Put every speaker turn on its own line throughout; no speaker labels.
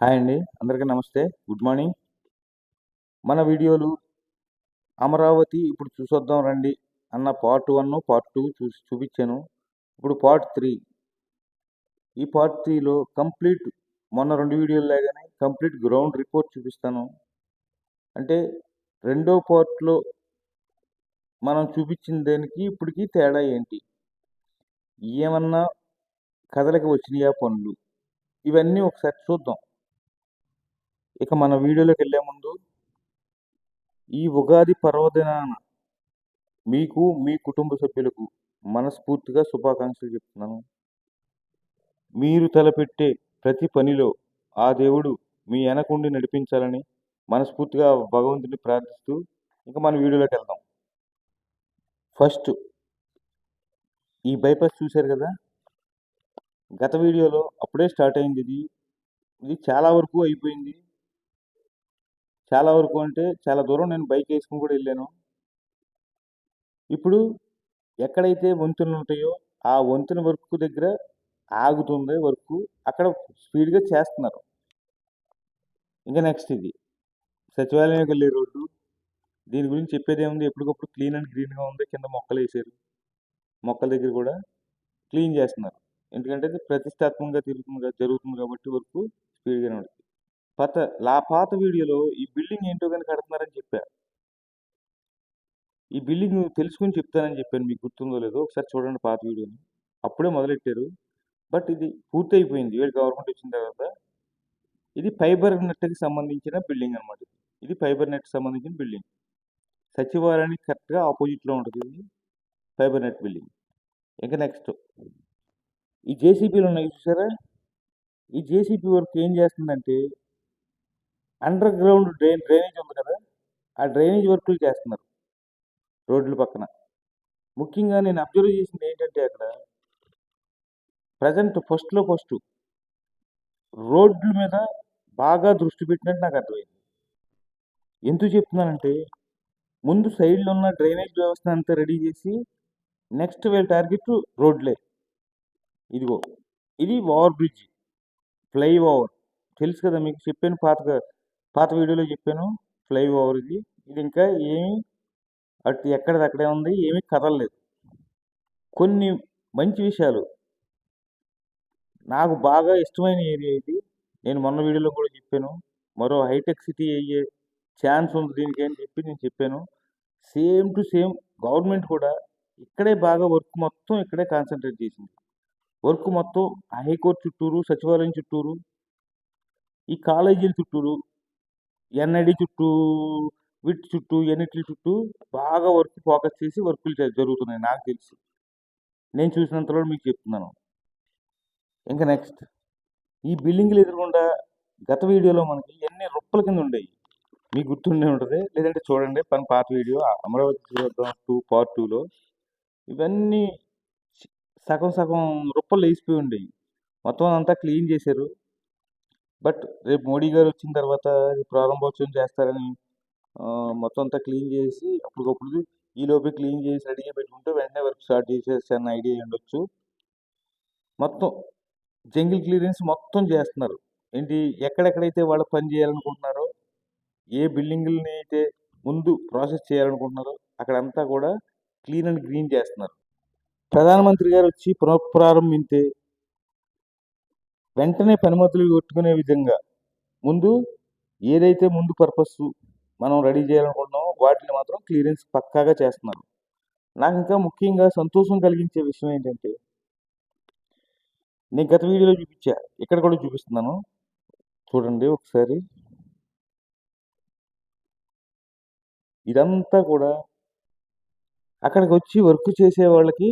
Hi అండి. అందరికీ నమస్తే. Good morning. మన వీడియోలు అమరావతి ఇప్పుడు చూసొద్దాం రండి అన్న పార్ట్ వన్ పార్ట్ టూ చూసి చూపించాను. ఇప్పుడు పార్ట్ త్రీ. ఈ పార్ట్ త్రీలో కంప్లీట్ మొన్న రెండు వీడియోలు లాగానే కంప్లీట్ గ్రౌండ్ రిపోర్ట్ చూపిస్తాను. అంటే రెండో పార్ట్లో మనం చూపించిన దానికి ఇప్పటికి తేడా ఏంటి? ఏమన్నా కథలకి వచ్చినాయా పనులు? ఇవన్నీ ఒకసారి చూద్దాం. ఇక మన వీడియోలోకి వెళ్ళే ముందు ఈ ఉగాది పర్వదినాన మీకు మీ కుటుంబ సభ్యులకు మనస్ఫూర్తిగా శుభాకాంక్షలు చెప్తున్నాను. మీరు తలపెట్టే ప్రతి పనిలో ఆ దేవుడు మీ వెనకుండి నడిపించాలని మనస్ఫూర్తిగా భగవంతుని ప్రార్థిస్తూ ఇంకా మన వీడియోలోకి వెళ్దాం. ఫస్ట్ ఈ బైపాస్ చూశారు కదా? గత వీడియోలో అప్పుడే స్టార్ట్ అయింది ఇది. ఇది చాలా వరకు అయిపోయింది. చాలా వరకు అంటే చాలా దూరం నేను బైక్ వేసుకుని కూడా వెళ్ళాను. ఇప్పుడు ఎక్కడైతే వంతులు ఉంటాయో ఆ వంతెన వర్క్ దగ్గర ఆగుతుంది వర్క్. అక్కడ స్పీడ్గా చేస్తున్నారు. ఇంకా నెక్స్ట్ ఇది. సచివాలయంకి వెళ్ళే రోడ్డు. దీని గురించి చెప్పేది ఏముంది ఎప్పటికప్పుడు క్లీన్ అండ్ గ్రీన్గా ఉంది. కింద మొక్కలు వేసారు. మొక్కల దగ్గర కూడా క్లీన్ చేస్తున్నారు. ఎందుకంటే ప్రతిష్టాత్మకంగా తిరుగుతుంది జరుగుతుంది కాబట్టి వర్క్ స్పీడ్గానే ఉంటుంది. పాత లా పాత వీడియోలో ఈ బిల్డింగ్ ఏంటో కానీ కడుతున్నారని చెప్పా. ఈ బిల్డింగ్ తెలుసుకుని చెప్తానని చెప్పాను. మీకు గుర్తుందో లేదో ఒకసారి చూడండి పాత వీడియోని. అప్పుడే మొదలెట్టారు. బట్ ఇది పూర్తి అయిపోయింది వీళ్ళు గవర్నమెంట్ వచ్చిన తర్వాత ఇది ఫైబర్ నెట్కి సంబంధించిన బిల్డింగ్ అనమాట ఇది. ఫైబర్ నెట్ సంబంధించిన బిల్డింగ్. సచివాలయానికి కరెక్ట్గా ఆపోజిట్లో ఉంటుంది ఇది ఫైబర్ నెట్ బిల్డింగ్. ఇంకా నెక్స్ట్. ఈ జేసీబీలు ఉన్నాయి చూసారా? ఈ జేసీబీ వర్క్ ఏం చేస్తుందంటే అండర్ గ్రౌండ్ డ్రైన్ డ్రైనేజ్ ఉంది కదా ఆ డ్రైనేజ్ వర్కులు చేస్తున్నారు రోడ్ల పక్కన. ముఖ్యంగా నేను అబ్జర్వ్ చేసింది ఏంటంటే అక్కడ ప్రజెంట్ ఫస్ట్లో ఫస్ట్ రోడ్ల మీద బాగా దృష్టి పెట్టినట్టు నాకు అర్థమైంది. ఎందుకు చెప్తున్నానంటే ముందు సైడ్లో ఉన్న డ్రైనేజ్ వ్యవస్థ అంతా రెడీ చేసి నెక్స్ట్ వీళ్ళ టార్గెట్ రోడ్లే. ఇదిగో ఇది ఓవర్ బ్రిడ్జ్ ఫ్లై ఓవర్ తెలుసు కదా మీకు చెప్పాను పాతగా పాత వీడియోలో చెప్పాను. ఫ్లై ఓవర్ ఇది. ఇది ఇంకా ఏమి అటు ఎక్కడిదక్కడే ఉంది. ఏమీ కదలలేదు. కొన్ని మంచి విషయాలు. నాకు బాగా ఇష్టమైన ఏరియా ఇది. నేను మొన్న వీడియోలో కూడా చెప్పాను. మరో హైటెక్ సిటీ అయ్యే ఛాన్స్ ఉంది దీనికి అని చెప్పి నేను చెప్పాను. సేమ్ టు సేమ్ గవర్నమెంట్ కూడా ఇక్కడే బాగా వర్క్ మొత్తం ఇక్కడే కాన్సన్ట్రేట్ చేసింది. వర్క్ మొత్తం హైకోర్టు చుట్టూరు సచివాలయం చుట్టూరు ఈ కాలేజీల చుట్టూరు ఎన్ఐడి చుట్టూ విట్ చుట్టూ ఎన్నిటి చుట్టూ బాగా వర్క్ ఫోకస్ చేసి వర్కులు జరుగుతున్నాయి నాకు తెలిసి. నేను చూసినంతలో మీకు చెప్తున్నాను. ఇంకా నెక్స్ట్. ఈ బిల్డింగ్లు ఎదురుకుండా గత వీడియోలో మనకి ఎన్ని రొప్పల కింద ఉండేవి మీకు గుర్తుండే ఉంటుంది. లేదంటే చూడండి. పని పాత వీడియో. అమరావతి చూద్దాం టూ పార్ట్ టూలో. ఇవన్నీ సగం సగం రొప్పలు వేసిపోయి ఉండేవి మొత్తం అంతా క్లీన్ చేశారు. బట్ రేపు మోడీ గారు వచ్చిన తర్వాత ప్రారంభోత్సవం చేస్తారని మొత్తం అంతా క్లీన్ చేసి అప్పటికప్పుడు ఈ లోపే క్లీన్ చేసి రెడీగా పెట్టుకుంటే వెంటనే వర్క్ స్టార్ట్ చేసేస్తారన్న ఐడియా ఉండొచ్చు. మొత్తం జంగిల్ క్లియరెన్స్ మొత్తం చేస్తున్నారు. ఏంటి ఎక్కడెక్కడైతే వాళ్ళు పని చేయాలనుకుంటున్నారో ఏ బిల్డింగులని అయితే ముందు ప్రాసెస్ చేయాలనుకుంటున్నారో అక్కడంతా కూడా క్లీన్ అండ్ గ్రీన్ చేస్తున్నారు. ప్రధానమంత్రి గారు వచ్చి పునఃప్రారంభించే వెంటనే పనిమతులు కొట్టుకునే విధంగా ముందు ఏదైతే ముందు పర్పస్ మనం రెడీ చేయాలనుకుంటున్నామో వాటిని మాత్రం క్లియరెన్స్ పక్కాగా చేస్తున్నారు నాకు ఇంకా ముఖ్యంగా సంతోషం కలిగించే విషయం ఏంటంటే నేను గత వీడియోలో చూపించా ఇక్కడ కూడా చూపిస్తున్నాను. చూడండి ఒకసారి. ఇదంతా కూడా అక్కడికి వచ్చి వర్క్ చేసే వాళ్ళకి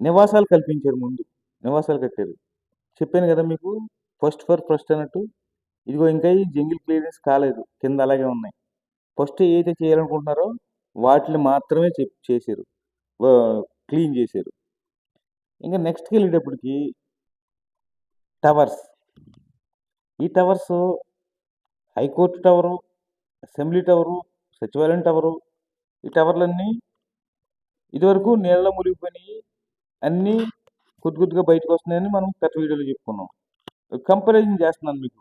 నివాసాలు కల్పించారు ముందు. నివాసాలు కట్టారు చెప్పాను కదా మీకు ఫస్ట్ ఫర్ ఫస్ట్ అన్నట్టు ఇదిగో ఇంకా ఈ జంగిల్ క్లియరెన్స్ కాలేదు కింద అలాగే ఉన్నాయి. ఫస్ట్ ఏదైతే చేయాలనుకుంటున్నారో వాటిని మాత్రమే చేశారు. క్లీన్ చేశారు. ఇంకా నెక్స్ట్కి వెళ్ళేటప్పటికి టవర్స్ ఈ towers high court tower assembly tower సచివాలయం టవరు ఈ టవర్లన్నీ ఇదివరకు నీళ్ళ మునిగిపోయినాయి అన్నీ కొద్ది కొద్దిగా బయటకు వస్తున్నాయని మనం గత వీడియోలో చెప్పుకున్నాం. కంపారిజన్ చేస్తున్నాను మీకు.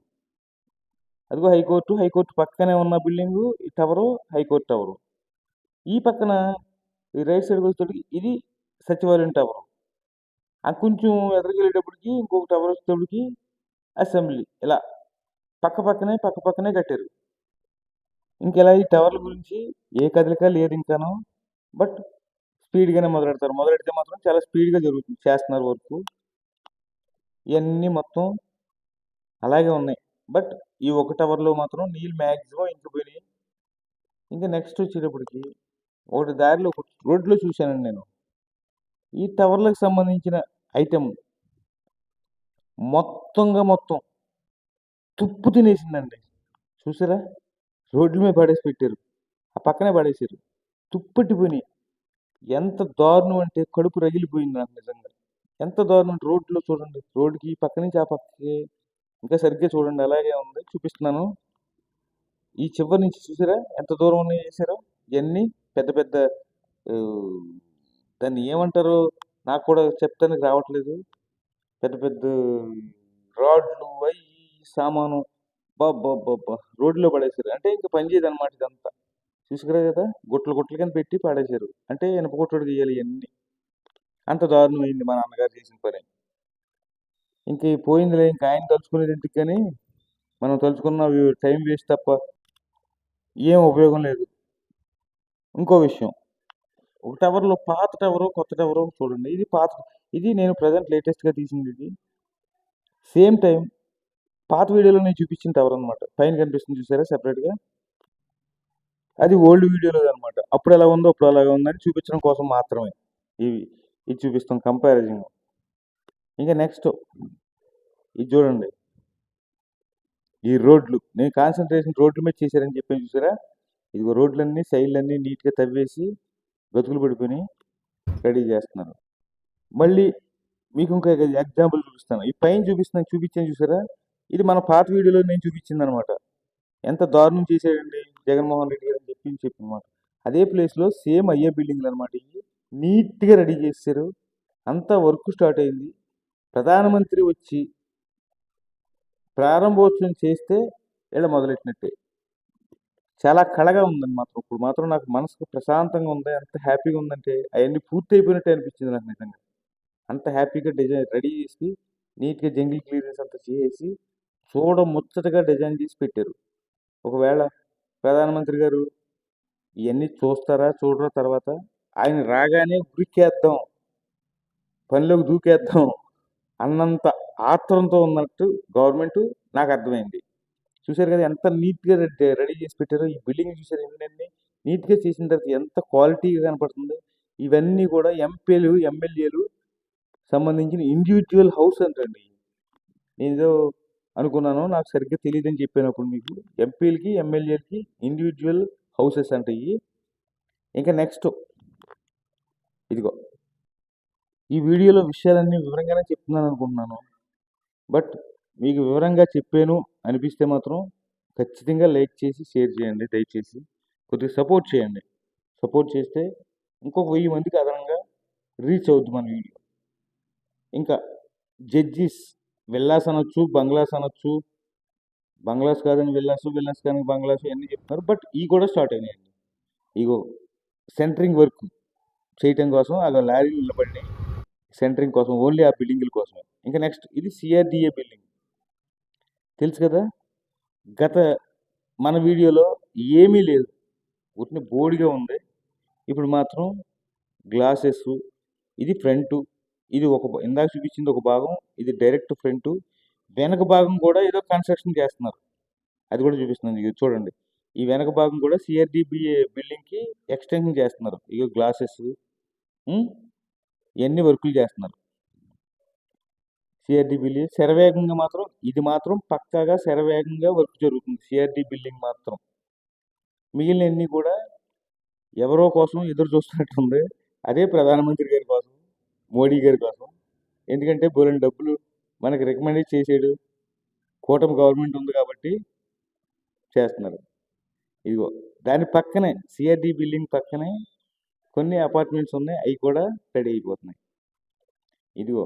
అదిగో హైకోర్టు హైకోర్టు పక్కనే ఉన్న బిల్డింగు ఈ టవరు హైకోర్టు టవరు. ఈ పక్కన ఈ రైట్ సైడ్కి వచ్చేటప్పటికి ఇది సచివాలయం టవర్. ఆ కొంచెం ఎదురుకెళ్ళేటప్పటికి ఇంకొక టవర్ వచ్చేటప్పటికి అసెంబ్లీ. ఇలా పక్క పక్కనే పక్క పక్కనే కట్టారు. ఇంకెలా ఈ టవర్ల గురించి ఏ కదలిక లేదు ఇంకాను. బట్ స్పీడ్గానే మొదలెడతారు. మొదలెడితే మాత్రం చాలా స్పీడ్గా జరుగుతుంది. చేస్తున్నారు వర్క్. ఇవన్నీ మొత్తం అలాగే ఉన్నాయి. బట్ ఈ ఒక టవర్లో మాత్రం నీళ్ళు మ్యాక్సిమం ఇంకిపోయినాయి ఇంకా నెక్స్ట్ వచ్చేటప్పటికి ఒకటి దారిలో ఒక రోడ్లో చూశానండి నేను. ఈ టవర్లకు సంబంధించిన ఐటెం మొత్తంగా మొత్తం తుప్పు తినేసిందండి. చూసారా? రోడ్ల మీద పడేసి పెట్టారు. ఆ పక్కనే పడేసారు. తుప్పెట్టిపోయినాయి ఎంత దారుణం అంటే కడుపు రగిలిపోయింది నాకు నిజంగా. ఎంత దారుణం అంటే రోడ్లో చూడండి రోడ్డుకి ఈ పక్క నుంచి ఆ పక్కకి ఇంకా సరిగ్గా చూడండి అలాగే ఉంది చూపిస్తున్నాను. ఈ చివరి నుంచి చూసారా? ఎంత దూరం ఉన్నాయి చేశారో ఇవన్నీ పెద్ద పెద్ద దాన్ని ఏమంటారో నాకు కూడా చెప్తానికి రావట్లేదు. పెద్ద పెద్ద రాడ్లు అవి సామాను బాబ్బా రోడ్లో పడేశారు. అంటే ఇంకా పని చేయదు అనమాట ఇదంతా. చూసుకురా కదా! గుట్టలు గుట్టలు కింద పెట్టి పాడేశారు. అంటే ఇనపగొట్టుడు తీయాలి ఇవన్నీ అంత దారుణమైంది మా నాన్నగారు చేసిన పని. ఇంక పోయిందిలే ఇంకా ఆయన తలుచుకునేది కానీ మనం తలుచుకున్న టైం వేస్ట్ తప్ప ఏం ఉపయోగం లేదు. ఇంకో విషయం. ఒక టవర్లో పాత టవరు కొత్త టవరు చూడండి. ఇది పాత ఇది నేను ప్రజెంట్ లేటెస్ట్గా తీసింది ఇది. సేమ్ టైం పాత వీడియోలో నేను చూపించిన టవర్ అనమాట పైన కనిపిస్తుంది చూసారా? సెపరేట్గా. అది ఓల్డ్ వీడియోలో అనమాట అప్పుడు ఎలా ఉందో అప్పుడు అలాగే ఉందని చూపించడం కోసం మాత్రమే. ఇవి ఇది చూపిస్తాం కంపారిజన్ ఇంకా నెక్స్ట్ ఇది చూడండి. ఈ రోడ్లు నేను కాన్సన్ట్రేషన్ రోడ్ల మీద చేశారని చెప్పి చూసారా? ఇదిగో రోడ్లన్నీ సైడ్లన్నీ నీట్గా తవ్వేసి గతుకులు పడిపోయి రెడీ చేస్తున్నారు. మళ్ళీ మీకు ఇంకా ఎగ్జాంపుల్ చూపిస్తాను. ఈ పైన చూపిస్తున్నాను చూపించాను చూసారా? ఇది మన పాత వీడియోలో నేను చూపించింది అనమాట ఎంత దారుణం చేశాడండి జగన్మోహన్ రెడ్డి గారు. అని చెప్పి అనమాట అదే ప్లేస్లో సేమ్ అయ్యే బిల్డింగ్లు అనమాట ఇవి నీట్గా రెడీ చేశారు అంతా వర్క్ స్టార్ట్ అయింది. ప్రధానమంత్రి వచ్చి ప్రారంభోత్సవం చేస్తే ఇలా మొదలెట్టినట్టే. చాలా కళగా ఉందండి మాత్రం ఇప్పుడు మాత్రం నాకు మనసుకు ప్రశాంతంగా ఉంది. ఎంత హ్యాపీగా ఉందంటే అవన్నీ పూర్తి అయిపోయినట్టే అనిపించింది నాకు నిజంగా. అంత హ్యాపీగా డిజైన్ రెడీ చేసి నీట్గా జంగిల్ క్లియరెన్స్ అంతా చేసి చూడ ముచ్చటగా డిజైన్ చేసి పెట్టారు. ఒకవేళ ప్రధానమంత్రి గారు ఇవన్నీ చూస్తారా చూడరా తర్వాత? ఆయన రాగానే ఉరికేద్దాం పనిలోకి దూకేద్దాం అన్నంత ఆత్రంతో ఉన్నట్టు గవర్నమెంట్ నాకు అర్థమైంది. చూశారు కదా ఎంత నీట్గా రెడీ చేసి పెట్టారో ఈ బిల్డింగ్ చూసారు ఎన్ని నీట్గా చేసిన తర్వాత ఎంత క్వాలిటీగా కనపడుతుంది. ఇవన్నీ కూడా ఎంపీలు ఎమ్మెల్యేలు సంబంధించిన ఇండివిజువల్ హౌస్ అంటండి. నేను అనుకున్నాను నాకు సరిగ్గా తెలియదని చెప్పినప్పుడు మీకు. ఎంపీలకి ఎమ్మెల్యేలకి ఇండివిజువల్ హౌసెస్ అంటే ఇవి ఇంకా నెక్స్ట్ ఇదిగో. ఈ వీడియోలో విషయాలన్నీ వివరంగానే చెప్తున్నాను అనుకుంటున్నాను. బట్ మీకు వివరంగా చెప్పాను అనిపిస్తే మాత్రం ఖచ్చితంగా లైక్ చేసి షేర్ చేయండి దయచేసి. కొద్దిగా సపోర్ట్ చేయండి. సపోర్ట్ చేస్తే ఇంకొక వెయ్యి మందికి అదనంగా రీచ్ అవుద్ది మన వీడియో. ఇంకా జడ్జిస్ విల్లాస్ అనొచ్చు బంగ్లాస్ అనొచ్చు బంగ్లాస్ కాదని విల్లాసు విల్లాస్ కానీ బంగ్లాసు అన్నీ చెప్తున్నారు. బట్ ఈ కూడా స్టార్ట్ అయినాయండి ఇగో సెంటరింగ్ వర్క్ చేయటం కోసం అలా లారీలు నిలబడినాయి. సెంటరింగ్ కోసం ఓన్లీ ఆ బిల్డింగ్ల కోసమే. ఇంకా నెక్స్ట్ ఇది సిఆర్డిఏ బిల్డింగ్. తెలుసు కదా? గత మన వీడియోలో ఏమీ లేదు. ఉట్టిన బోడిగా ఉంది. ఇప్పుడు మాత్రం గ్లాసెస్ ఇది ఫ్రంట్ ఇది ఒక ఇందాక చూపించింది ఒక భాగం ఇది డైరెక్ట్ ఫ్రంట్ వెనక భాగం కూడా ఏదో కన్స్ట్రక్షన్ చేస్తున్నారు. అది కూడా చూపిస్తున్నాను. ఇది చూడండి. ఈ వెనక భాగం కూడా సిఆర్డిబిఏ బిల్డింగ్కి ఎక్స్టెన్షన్ చేస్తున్నారు. ఇక గ్లాసెస్ ఇవన్నీ వర్కులు చేస్తున్నారు. సిఆర్డి బిల్డింగ్ శరవేగంగా మాత్రం ఇది మాత్రం పక్కాగా శరవేగంగా వర్క్ జరుగుతుంది. సిఆర్డి బిల్డింగ్ మాత్రం. మిగిలినవన్నీ కూడా ఎవరో కోసం ఎదురు చూస్తున్నట్టుంది. అదే ప్రధానమంత్రి గారి కోసం మోడీ గారి కోసం. ఎందుకంటే బోలని డబ్బులు మనకి రికమెండ్ చేసేడు. కూటమి గవర్నమెంట్ ఉంది కాబట్టి చేస్తున్నారు. ఇదిగో దాని పక్కనే సిఆర్డి బిల్డింగ్ పక్కనే కొన్ని అపార్ట్మెంట్స్ ఉన్నాయి. అవి కూడా రెడీ అయిపోతున్నాయి. ఇదిగో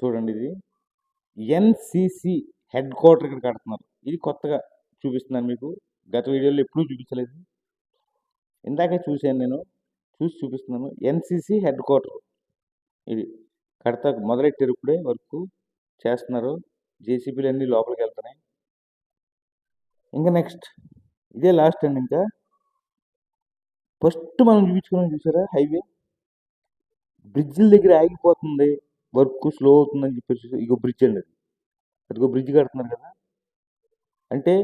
చూడండి ఇది. ఎన్సిసి హెడ్ క్వార్టర్ ఇక్కడ కడుతున్నారు. ఇది కొత్తగా చూపిస్తున్నాను మీకు. గత వీడియోలో ఎప్పుడూ చూపించలేదు. ఇందాకే చూశాను నేను. చూసి చూపిస్తున్నాను. NCC head quarter. ఇది కడతా మొదలెట్టారు వరకు వర్క్? చేస్తున్నారు. జేసీబీలు అన్నీ లోపలికి వెళ్తున్నాయి ఇంకా నెక్స్ట్ ఇదే లాస్ట్ అండి ఇంకా. ఫస్ట్ మనం చూపించుకున్నాం చూసారా? హైవే. బ్రిడ్జిల దగ్గర ఆగిపోతుంది. వర్క్ స్లో అవుతుందని చెప్పేసి ఇగో బ్రిడ్జ్ అండి అది. అదిగో బ్రిడ్జ్ కడుతున్నారు కదా. అంటే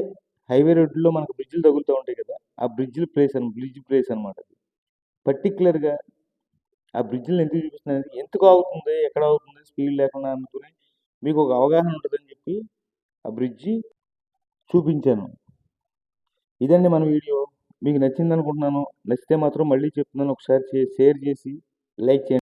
హైవే రోడ్లో మనకు బ్రిడ్జిలు తగులుతూ ఉంటాయి కదా. ఆ బ్రిడ్జిల ప్లేస్ అని బ్రిడ్జ్ ప్లేస్ అనమాట అది. పర్టికులర్గా ఆ బ్రిడ్జిలు ఎందుకు చూపిస్తున్నాను ఎందుకు ఆగుతుంది? ఎక్కడ అవుతుంది స్పీడ్ లేకుండా అనుకుని మీకు ఒక అవగాహన ఉంటుందని చెప్పి ఆ బ్రిడ్జి చూపించాను. ఇదండి మన వీడియో. మీకు నచ్చింది అనుకుంటున్నాను నచ్చితే మాత్రం మళ్ళీ చెప్తున్నాను. ఒకసారి షేర్ చేసి లైక్ చేయండి.